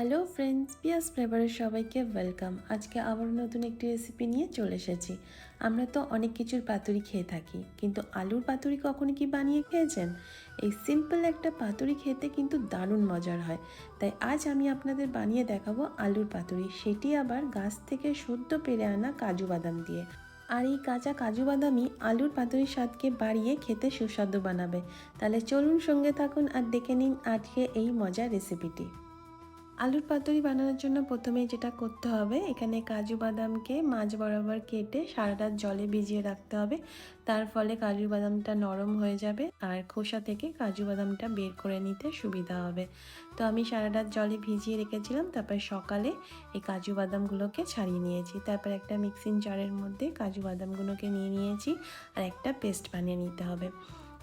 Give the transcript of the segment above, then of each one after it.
Hello friends পিয়াস ফ্লেভারের সবাইকে welcome আজকে আবার নতুন একটি রেসিপি নিয়ে চলে এসেছি। আমরা তো অনেক কিছুর পাতুরি খেয়ে থাকি, কিন্তু আলুর পাতুরি কখনো কি বানিয়ে খেয়েছেন? এই সিম্পল একটা পাতুরি খেতে কিন্তু দারুণ মজার হয়। তাই আজ আমি আপনাদের বানিয়ে দেখাবো আলুর পাতুরি। সেটি আবার গাছ থেকে সদ্য পেরে আনা কাজু বাদাম দিয়ে। আর এই কাঁচা কাজু বাদামই আলুর পাতুরির স্বাদকে বাড়িয়ে খেতে সুস্বাদু বানাবে। তাহলে চলুন সঙ্গে থাকুন আর দেখে নিন আজকে এই মজার রেসিপিটি আলুর পাতুরি বানানোর জন্য প্রথমেই যেটা করতে হবে, এখানে কাজু বাদামকে মাঝ বরাবর কেটে সারা রাত জলে ভিজিয়ে রাখতে হবে। তার ফলে কাজু বাদামটা নরম হয়ে যাবে আর খোসা থেকে কাজু বাদামটা বের করে নিতে সুবিধা হবে। তো আমি সারা রাত জলে ভিজিয়ে রেখেছিলাম, তারপর সকালে এই কাজু বাদামগুলোকে ছাড়িয়ে নিয়েছি। তারপর একটা মিক্সিং জারের মধ্যে কাজু বাদামগুলোকে নিয়ে নিয়েছি আর একটা পেস্ট বানিয়ে নিতে হবে।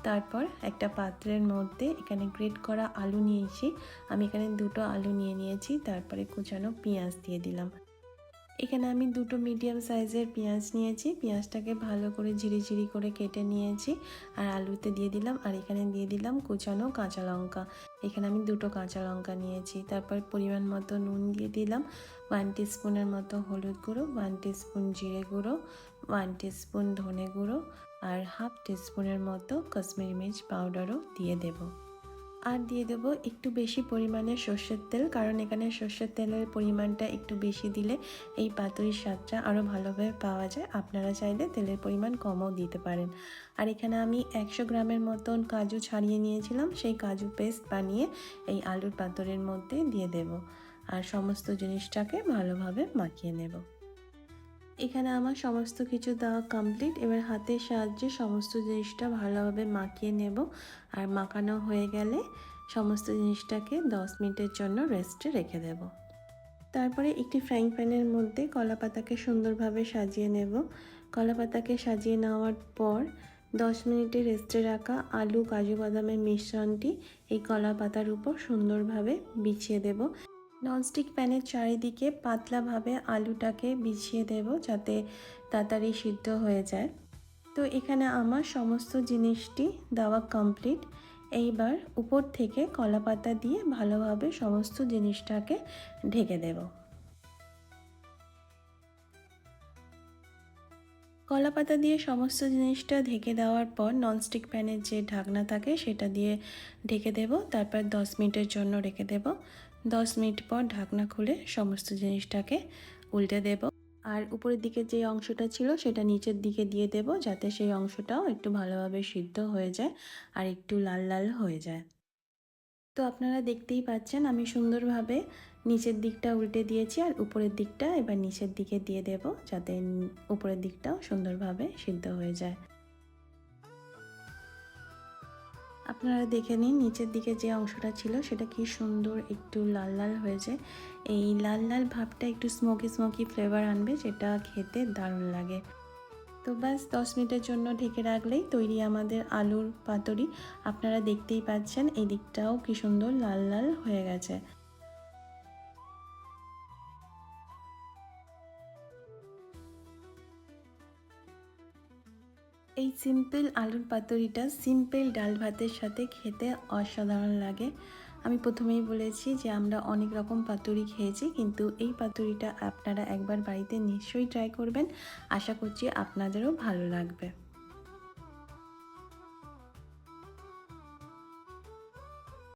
তারপর একটা পাত্রের মধ্যে এখানে গ্রেট করা আলু নিয়েছি আমি এখানে দুটো আলু নিয়ে নিয়েছি, তারপরে কুচানো পেঁয়াজ দিয়ে দিলাম। এখানে আমি দুটো মিডিয়াম সাইজের পেঁয়াজ নিয়েছি, পেঁয়াজটাকে ভালো করে ঝিরিঝিরি করে কেটে নিয়েছি আর আলুতে দিয়ে দিলাম আর এখানে দিয়ে দিলাম কুচানো কাঁচা লঙ্কা। এখানে আমি দুটো কাঁচা লঙ্কা নিয়েছি, তারপর পরিমাণ মতো নুন দিয়ে দিলাম ওয়ান স্পুনের মতো হলুদ গুঁড়ো ওয়ান স্পুন জিরে গুঁড়ো ওয়ান স্পুন ধনে গুঁড়ো আর হাফ টিস্পুনের মতো কাশ্মীরি মির্চ পাউডারও দিয়ে দেব। আর দিয়ে দেব একটু বেশি পরিমাণে সর্ষের তেল, কারণ এখানে সর্ষের তেলের পরিমাণটা একটু বেশি দিলে এই পাতুরির স্বাদটা আরও ভালোভাবে পাওয়া যায়। আপনারা চাইলে তেলের পরিমাণ কমও দিতে পারেন। আর এখানে আমি একশো গ্রামের মতন কাজু ছাড়িয়ে নিয়েছিলাম, সেই কাজু পেস্ট বানিয়ে এই আলুর পাতুরির মধ্যে দিয়ে দেব। আর সমস্ত জিনিসটাকে ভালোভাবে মাখিয়ে নেব। এখানে আমার সমস্ত কিছু দেওয়া কমপ্লিট এবার হাতের সাহায্যে সমস্ত জিনিসটা ভালোভাবে মাখিয়ে নেব। আর মাখানো হয়ে গেলে সমস্ত জিনিসটাকে 10 মিনিটের জন্য রেস্টে রেখে দেব। তারপরে একটি ফ্রাইং প্যানের মধ্যে কলা পাতাকে সুন্দরভাবে সাজিয়ে নেব। কলা পাতাকে সাজিয়ে নেওয়ার পর 10 মিনিটে রেস্টে রাখা আলু, কাজু বাদামের মিশ্রণটি এই কলা পাতার উপর সুন্দরভাবে বিছিয়ে দেব। ননস্টিক প্যানের চারিদিকে পাতলাভাবে আলুটাকে বিছিয়ে দেব যাতে তাড়াতাড়ি সিদ্ধ হয়ে যায়। তো এখানে আমার সমস্ত জিনিসটি দেওয়া কমপ্লিট এইবার উপর থেকে কলাপাতা দিয়ে ভালোভাবে সমস্ত জিনিসটাকে ঢেকে দেব। কলা পাতা দিয়ে সমস্ত জিনিসটা ঢেকে দেওয়ার পর ননস্টিক প্যানের যে ঢাকনা থাকে সেটা দিয়ে ঢেকে দেব। তারপর 10 মিনিটের জন্য রেখে দেব। দশ মিনিট পর ঢাকনা খুলে সমস্ত জিনিসটাকে উল্টে দেব। আর উপরের দিকে যে অংশটা ছিল সেটা নিচের দিকে দিয়ে দেব যাতে সেই অংশটাও একটু ভালোভাবে সিদ্ধ হয়ে যায় আর একটু লাল লাল হয়ে যায়। তো আপনারা দেখতেই পাচ্ছেন আমি সুন্দরভাবে নিচের দিকটা উল্টে দিয়েছি আর উপরের দিকটা এবার নিচের দিকে দিয়ে দেব যাতে উপরের দিকটাও সুন্দরভাবে সিদ্ধ হয়ে যায়। আপনারা দেখে নিন নিচের দিকে যে অংশটা ছিল সেটা কি সুন্দর একটু লাল লাল হয়েছে। এই লাল লাল ভাবটা একটু স্মোকি স্মোকি ফ্লেভার আনবে, যেটা খেতে দারুণ লাগে। তো ব্যাস, দশ মিনিটের জন্য ঢেকে রাখলেই তৈরি আমাদের আলুর পাতুরি। আপনারা দেখতেই পাচ্ছেন, এই দিকটাও কি সুন্দর লাল লাল হয়ে গেছে। এই সিম্পল আলুর পাতুরিটা সিম্পল ডাল ভাতের সাথে খেতে অসাধারণ লাগে। আমি প্রথমেই বলেছি যে আমরা অনেক রকম পাতুরি খেয়েছি, কিন্তু এই পাতুরিটা আপনারা একবার বাড়িতে নিশ্চয়ই ট্রাই করবেন। আশা করছি আপনাদেরও ভালো লাগবে।